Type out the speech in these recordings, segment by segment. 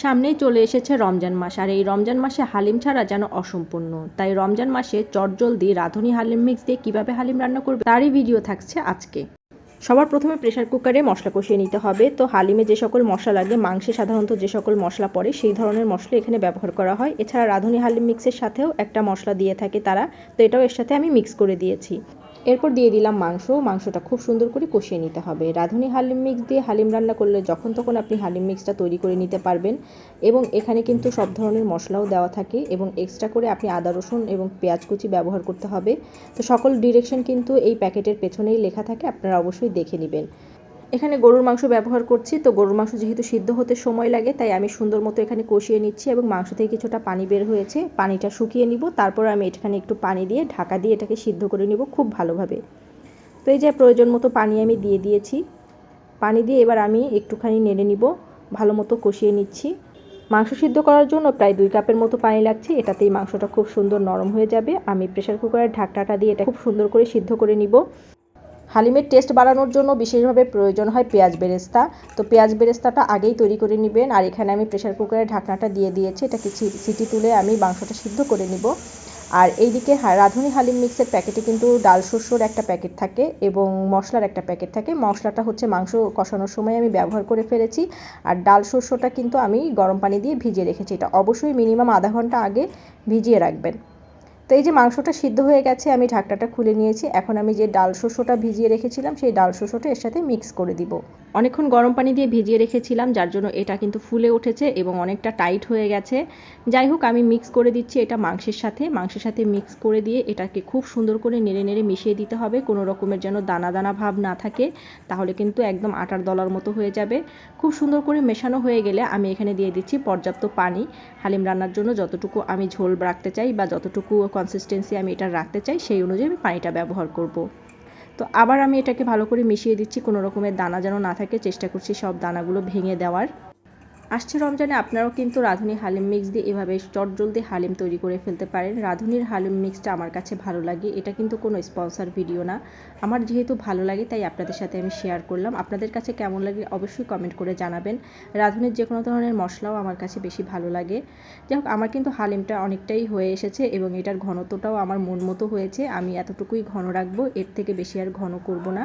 সামনেই চলে এসেছে রমজান মাস, আর এই রমজান মাসে হালিম ছাড়া যেন অসম্পূর্ণ। তাই রমজান মাসে চটজলদি রাঁধুনি হালিম মিক্স দিয়ে কীভাবে হালিম রান্না করবে তারই ভিডিও থাকছে আজকে। সবার প্রথমে প্রেশার কুকারে মশলা কষিয়ে নিতে হবে। তো হালিমে যে সকল মশলা লাগে, মাংসে সাধারণত যে সকল মশলা পড়ে, সেই ধরনের মশলা এখানে ব্যবহার করা হয়। এছাড়া রাঁধুনি হালিম মিক্সের সাথেও একটা মশলা দিয়ে থাকে তারা। তো এটাও এর সাথে আমি মিক্স করে দিয়েছি। এরপর দিয়ে দিলাম মাংস। মাংসটা খুব সুন্দর করে কষিয়ে নিতে হবে। রাঁধুনি হালিম মিক্স দিয়ে হালিম রান্না করলে যখন তখন আপনি হালিম মিক্সটা তৈরি করে নিতে পারবেন এবং এখানে কিন্তু সব ধরনের মশলাও দেওয়া থাকে এবং এক্সট্রা করে আপনি আদা, রসুন এবং পেঁয়াজ কুচি ব্যবহার করতে হবে। তো সকল ডিরেকশন কিন্তু এই প্যাকেটের পেছনেই লেখা থাকে। আপনারা অবশ্যই দেখে নেবেন। এখানে গরুর মাংস ব্যবহার করছি। তো গরুর মাংস যেহেতু সিদ্ধ হতে সময় লাগে, তাই আমি সুন্দর মতো এখানে কষিয়ে নিচ্ছি এবং মাংস থেকে কিছুটা পানি বের হয়েছে। পানিটা শুকিয়ে নিব, তারপর আমি এখানে একটু পানি দিয়ে ঢাকা দিয়ে এটাকে সিদ্ধ করে নিব খুব ভালোভাবে। তো এই যে প্রয়োজন মতো পানি আমি দিয়ে দিয়েছি। পানি দিয়ে এবার আমি একটুখানি নেড়ে নিব, ভালো মতো কষিয়ে নিচ্ছি। মাংস সিদ্ধ করার জন্য প্রায় দুই কাপের মতো পানি লাগছে, এটাতেই মাংসটা খুব সুন্দর নরম হয়ে যাবে। আমি প্রেশার কুকারের ঢাকনাটা দিয়ে এটা খুব সুন্দর করে সিদ্ধ করে নিব। হালিমের টেস্ট বাড়ানোর জন্য বিশেষভাবে প্রয়োজন হয় পেঁয়াজ বেরেস্তা। তো পেঁয়াজ বেরেস্তাটা আগেই তৈরি করে নেবেন। আর এখানে আমি প্রেশার কুকারের ঢাকনাটা দিয়ে দিয়েছি। এটাকে সিটি তুলে আমি মাংসটা সিদ্ধ করে নিব। আর এইদিকে রাঁধুনি হালিম মিক্সের প্যাকেটে কিন্তু ডাল শস্যর একটা প্যাকেট থাকে এবং মশলার একটা প্যাকেট থাকে। মশলাটা হচ্ছে মাংস কষানোর সময় আমি ব্যবহার করে ফেলেছি। আর ডাল শস্যটা কিন্তু আমি গরম পানি দিয়ে ভিজিয়ে রেখেছি। এটা অবশ্যই মিনিমাম আধা ঘণ্টা আগে ভিজিয়ে রাখবেন। তো এই যে মাংসটা সিদ্ধ হয়ে গেছে, আমি ঢাকনাটা খুলে নিয়েছি। এখন আমি যে ডাল শস্যটা ভিজিয়ে রেখেছিলাম, সেই ডাল শস্যটা এর সাথে মিক্স করে দিব। অনেকক্ষণ গরম পানি দিয়ে ভিজিয়ে রেখেছিলাম, যার জন্য এটা কিন্তু ফুলে উঠেছে এবং অনেকটা টাইট হয়ে গেছে। যাই হোক, আমি মিক্স করে দিচ্ছি এটা মাংসের সাথে। মাংসের সাথে মিক্স করে দিয়ে এটাকে খুব সুন্দর করে নেড়ে নেড়ে মিশিয়ে দিতে হবে। কোনো রকমের যেন দানা দানা ভাব না থাকে, তাহলে কিন্তু একদম আটার দলার মতো হয়ে যাবে। খুব সুন্দর করে মেশানো হয়ে গেলে আমি এখানে দিয়ে দিচ্ছি পর্যাপ্ত পানি। হালিম রান্নার জন্য যতটুকু আমি ঝোল রাখতে চাই বা যতটুকু কনসিস্টেন্সি আমি এটা রাখতে চাই, সেই অনুযায়ী আমি পানিটা ব্যবহার করব। তো আবার আমি এটাকে ভালো করে মিশিয়ে দিচ্ছি, কোনো রকমের দানা যেন না থাকে, চেষ্টা করছি সব দানাগুলো ভেঙে দেওয়ার। আসছে রমজানে আপনারাও কিন্তু রাঁধুনি হালিম মিক্স দিয়ে এভাবে চটজলদি হালিম তৈরি করে ফেলতে পারেন। রাঁধুনির হালিম মিক্সটা আমার কাছে ভালো লাগে। এটা কিন্তু কোনো স্পন্সার ভিডিও না। আমার যেহেতু ভালো লাগে, তাই আপনাদের সাথে আমি শেয়ার করলাম। আপনাদের কাছে কেমন লাগে অবশ্যই কমেন্ট করে জানাবেন। রাঁধুনির যে কোনো ধরনের মশলাও আমার কাছে বেশি ভালো লাগে। যাই হোক, আমার কিন্তু হালিমটা অনেকটাই হয়ে এসেছে এবং এটার ঘনত্বটাও আমার মন মতো হয়েছে। আমি এতটুকুই ঘন রাখব, এর থেকে বেশি আর ঘন করব না।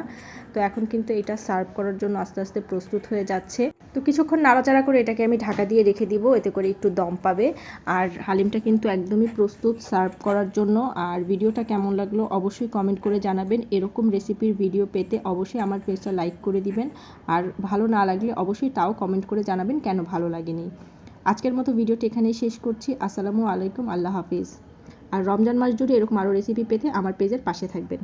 তো এখন কিন্তু এটা সার্ভ করার জন্য আস্তে আস্তে প্রস্তুত হয়ে যাচ্ছে। তো কিছুক্ষণ নাড়াচাড়া করে এটাকে আমি ঢাকা দিয়ে রেখে দিব, এতে করে একটু দম পাবে। আর হালিমটা কিন্তু একদমই প্রস্তুত সার্ভ করার জন্য। আর ভিডিওটা কেমন লাগল অবশ্যই কমেন্ট করে জানাবেন। এরকম রেসিপির ভিডিও পেতে অবশ্যই আমার পেজটা লাইক করে দিবেন। আর ভালো না লাগলে অবশ্যই তাও কমেন্ট করে জানাবেন কেন ভালো লাগেনি। আজকের মতো ভিডিওটি এখানেই শেষ করছি। আসসালামু আলাইকুম, আল্লাহ হাফিজ। আর রমজান মাস জুড়ে এরকম আরও রেসিপি পেতে আমার পেজের পাশে থাকবেন।